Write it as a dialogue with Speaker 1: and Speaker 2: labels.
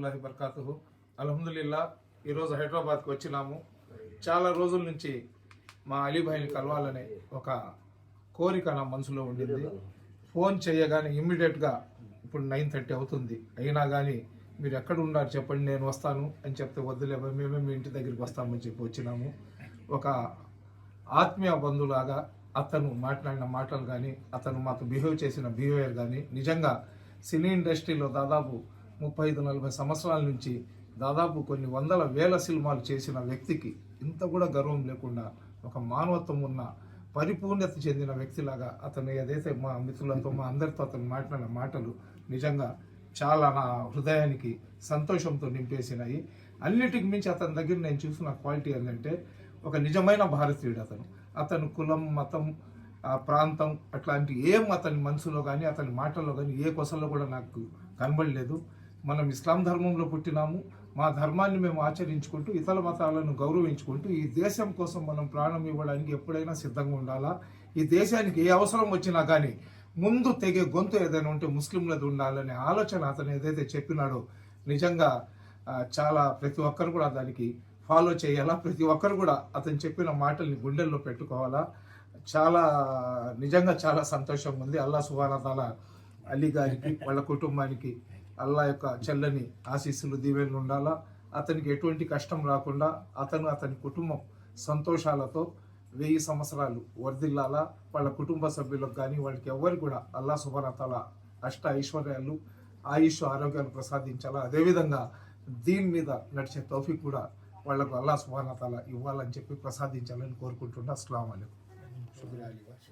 Speaker 1: వరహతుల్లాహి బర్కాతుహు అల్హమ్దుల్లా ఈరోజు హైదరాబాద్కి వచ్చినాము. చాలా రోజుల నుంచి మా అలీభాయిని కలవాలనే ఒక కోరిక నా మనసులో ఉండింది. ఫోన్ చేయగానే ఇమ్మీడియట్గా ఇప్పుడు నైన్ థర్టీ అవుతుంది. అయినా కానీ మీరు ఎక్కడ ఉన్నారు చెప్పండి నేను వస్తాను అని చెప్తే వద్దులే మేమే మీ ఇంటి దగ్గరికి వస్తామని చెప్పి వచ్చినాము. ఒక ఆత్మీయ బంధువులాగా అతను మాట్లాడిన మాటలు కానీ అతను మాకు బిహేవ్ చేసిన బిహేవియర్ కానీ నిజంగా సినీ ఇండస్ట్రీలో దాదాపు ముప్పై ఐదు నలభై సంవత్సరాల నుంచి దాదాపు కొన్ని వందల వేల సినిమాలు చేసిన వ్యక్తికి ఇంత కూడా గర్వం లేకుండా ఒక మానవత్వం ఉన్న పరిపూర్ణత చెందిన వ్యక్తిలాగా అతను ఏదైతే మా మిత్రులతో మా అందరితో అతను మాట్లాడిన మాటలు నిజంగా చాలా నా హృదయానికి సంతోషంతో నింపేసినాయి. అన్నిటికి మించి అతని దగ్గర నేను చూసిన క్వాలిటీ ఏంటంటే ఒక నిజమైన భారతీయుడు అతను. అతను కులం మతం ఆ ప్రాంతం అట్లాంటి ఏం అతని మనసులో కానీ అతని మాటల్లో కానీ ఏ కొసల్లో కూడా నాకు కనబడలేదు. మనం ఇస్లాం ధర్మంలో పుట్టినాము మా ధర్మాన్ని మేము ఆచరించుకుంటూ ఇతర మతాలను గౌరవించుకుంటూ ఈ దేశం కోసం మనం ప్రాణం ఇవ్వడానికి ఎప్పుడైనా సిద్ధంగా ఉండాలా? ఈ దేశానికి ఏ అవసరం వచ్చినా కానీ ముందు తెగే గొంతు ఏదైనా ఉంటే ముస్లింలది ఉండాలనే ఆలోచన అతను ఏదైతే చెప్పినాడో నిజంగా చాలా ప్రతి ఒక్కరు కూడా దానికి ఫాలో చేయాలా? ప్రతి ఒక్కరు కూడా అతను చెప్పిన మాటల్ని గుండెల్లో పెట్టుకోవాలా? చాలా నిజంగా చాలా సంతోషంగా ఉంది. అల్లా సుబానతాల అలీ గారికి వాళ్ళ కుటుంబానికి అల్లా యొక్క చెల్లని ఆశీస్సులు దీవెనలు ఉండాలా? అతనికి ఎటువంటి కష్టం రాకుండా అతను అతని కుటుంబం సంతోషాలతో వెయ్యి సంవత్సరాలు వర్ధిల్లాలా? వాళ్ళ కుటుంబ సభ్యులకు కానీ వాళ్ళకి ఎవరికి కూడా అల్లా సుబానతాల అష్ట ఐశ్వర్యాలు ఆయుష్ ఆరోగ్యాలు ప్రసాదించాలా? అదేవిధంగా దీని మీద నడిచే తౌఫిక్ కూడా వాళ్ళకు అల్లా సుబానతాల ఇవ్వాలని చెప్పి ప్రసాదించాలని కోరుకుంటున్నా. అస్సలం అయికం శుక్రియా అలీ భాష